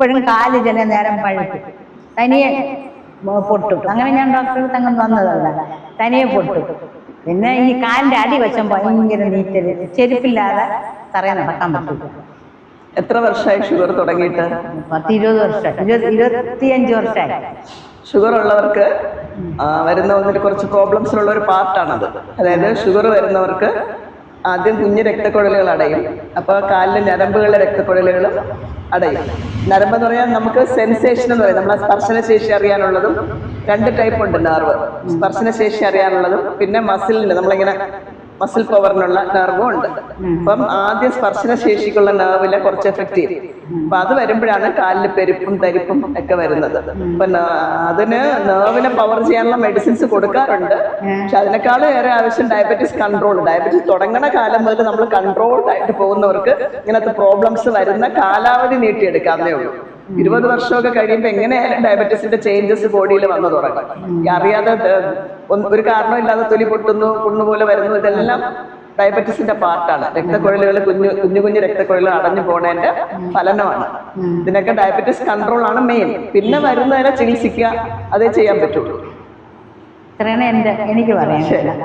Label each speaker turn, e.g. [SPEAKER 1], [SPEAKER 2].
[SPEAKER 1] ഇപ്പോഴും കാൽ ചില നേരം പഴുക്കും തനിയെ പൊട്ടും. അങ്ങനെ ഞാൻ ഡോക്ടറെ തങ്ങൾ വന്നതല്ല. തനിയെ പൊട്ടും. പിന്നെ ഈ കാലിന്റെ അടി വശം ഭയങ്കര നീറ്റൽ ചെരുപ്പില്ലാതെ തറയാൻ നടക്കാൻ പറ്റും
[SPEAKER 2] എത്ര വർഷമായി ഷുഗർ തുടങ്ങിയിട്ട്?
[SPEAKER 1] പത്ത് ഇരുപത് വർഷം. ഇരുപത് ഇരുപത്തിയഞ്ച് വർഷമായി.
[SPEAKER 2] ഷുഗർ ഉള്ളവർക്ക് വരുന്ന ഒന്നിൽ കുറച്ച് പ്രോബ്ലംസ് ഉള്ള ഒരു പാർട്ടാണത് അതായത് ഷുഗർ വരുന്നവർക്ക് ആദ്യം കുഞ്ഞു രക്തക്കുഴലുകൾ അടയും. അപ്പോൾ കാലിലെ ഞരമ്പുകളിലെ രക്തക്കുഴലുകളും അടയും. നരമ്പ് എന്ന് പറഞ്ഞാൽ നമുക്ക് സെൻസേഷൻ എന്ന് പറയും. നമ്മളെ സ്പർശനശേഷി അറിയാനുള്ളതും രണ്ട് ടൈപ്പ് ഉണ്ട് നെർവ് സ്പർശനശേഷി അറിയാനുള്ളതും പിന്നെ മസിലിന് നമ്മളിങ്ങനെ മസിൽ പവറിനുള്ള നെർവും ഉണ്ട്. അപ്പം ആദ്യ സ്പർശന ശേഷിക്കുള്ള നെർവിലെ കുറച്ച് എഫക്റ്റ് ചെയ്യും. അപ്പൊ അത് വരുമ്പോഴാണ് കാലിൽ പെരുപ്പും തരിപ്പും ഒക്കെ വരുന്നത്. അപ്പൊ അതിന് നെർവിനെ പവർ ചെയ്യാനുള്ള മെഡിസിൻസ് കൊടുക്കാറുണ്ട്. പക്ഷെ അതിനേക്കാളും ഏറെ ആവശ്യം ഡയബറ്റീസ് കൺട്രോൾ ഡയബറ്റീസ് തുടങ്ങണ കാലം മുതൽ നമ്മൾ കൺട്രോൾഡ് ആയിട്ട് പോകുന്നവർക്ക് ഇങ്ങനത്തെ പ്രോബ്ലംസ് വരുന്ന കാലാവധി നീട്ടിയെടുക്കാവുന്നേ ഉള്ളൂ. ഇരുപത് വർഷമൊക്കെ കഴിയുമ്പോൾ എങ്ങനെയായാലും ഡയബറ്റീസിന്റെ ചേഞ്ചസ് ബോഡിയിൽ വന്നു തുടങ്ങും. അറിയാതെ ഒരു കാരണമില്ലാതെ തൊലി പൊട്ടുന്നു കുണ്ണു പോലെ വരുന്നു ഇതെല്ലാം ഡയബറ്റീസിന്റെ പാർട്ടാണ്. രക്തക്കുഴലുകൾ കുഞ്ഞു കുഞ്ഞു കുഞ്ഞു രക്തക്കുഴലുകൾ അടഞ്ഞു പോണതിന്റെ ഫലനമാണ്. ഇതിനൊക്കെ ഡയബറ്റീസ് കൺട്രോൾ ആണ് മെയിൻ പിന്നെ വരുന്നതിനെ ചികിത്സിക്കുക അതേ ചെയ്യാൻ പറ്റുള്ളൂ.
[SPEAKER 1] എനിക്ക് പറയാൻ